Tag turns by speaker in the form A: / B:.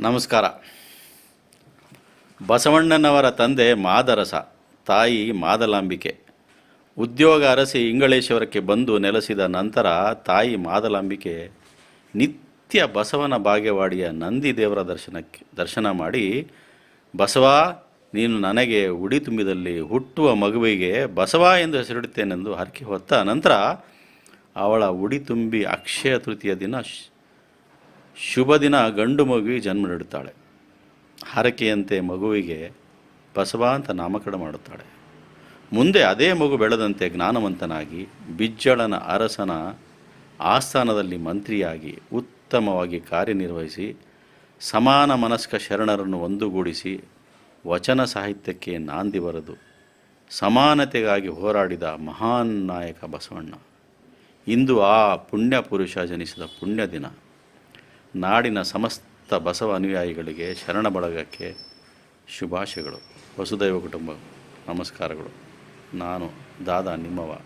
A: ನಮಸ್ಕಾರ. ಬಸವಣ್ಣನವರ ತಂದೆ ಮಾದರಸ, ತಾಯಿ ಮಾದಲಾಂಬಿಕೆ. ಉದ್ಯೋಗ ಅರಸಿ ಇಂಗಳೇಶ್ವರಕ್ಕೆ ಬಂದು ನೆಲೆಸಿದ ನಂತರ ತಾಯಿ ಮಾದಲಾಂಬಿಕೆ ನಿತ್ಯ ಬಸವನ ಬಾಗೇವಾಡಿಯ ನಂದಿ ದೇವರ ದರ್ಶನಕ್ಕೆ ದರ್ಶನ ಮಾಡಿ, ಬಸವ, ನೀನು ನನಗೆ ಉಡಿ ತುಂಬಿದಲ್ಲಿ ಹುಟ್ಟುವ ಮಗುವಿಗೆ ಬಸವ ಎಂದು ಹೆಸರಿಡುತ್ತೇನೆಂದು ಹರಕೆ ಹೊತ್ತ ನಂತರ ಅವಳ ಉಡಿ ತುಂಬಿ ಅಕ್ಷಯ ತೃತೀಯ ದಿನ ಶುಭ ದಿನ ಗಂಡು ಮಗುವಿಗೆ ಜನ್ಮ ನೀಡುತ್ತಾಳೆ. ಹರಕೆಯಂತೆ ಮಗುವಿಗೆ ಬಸವ ಅಂತ ನಾಮಕರಣ ಮಾಡುತ್ತಾಳೆ. ಮುಂದೆ ಅದೇ ಮಗು ಬೆಳೆದಂತೆ ಜ್ಞಾನವಂತನಾಗಿ, ಬಿಜ್ಜಳನ ಅರಸನ ಆಸ್ಥಾನದಲ್ಲಿ ಮಂತ್ರಿಯಾಗಿ ಉತ್ತಮವಾಗಿ ಕಾರ್ಯನಿರ್ವಹಿಸಿ, ಸಮಾನ ಮನಸ್ಕ ಶರಣರನ್ನು ಒಂದುಗೂಡಿಸಿ, ವಚನ ಸಾಹಿತ್ಯಕ್ಕೆ ನಾಂದಿ ಬರೆದು, ಸಮಾನತೆಗಾಗಿ ಹೋರಾಡಿದ ಮಹಾನ್ ನಾಯಕ ಬಸವಣ್ಣ. ಇಂದು ಆ ಪುಣ್ಯ ಪುರುಷ ಜನಿಸಿದ ಪುಣ್ಯ ದಿನ. ನಾಡಿನ ಸಮಸ್ತ ಬಸವ ಅನುಯಾಯಿಗಳಿಗೆ ಶರಣ ಬಳಗಕ್ಕೆ ಶುಭಾಶಯಗಳು. ವಸುದೈವ ಕುಟುಂಬ ನಮಸ್ಕಾರಗಳು. ನಾನು ದಾದಾ ನಿಮ್ಮವ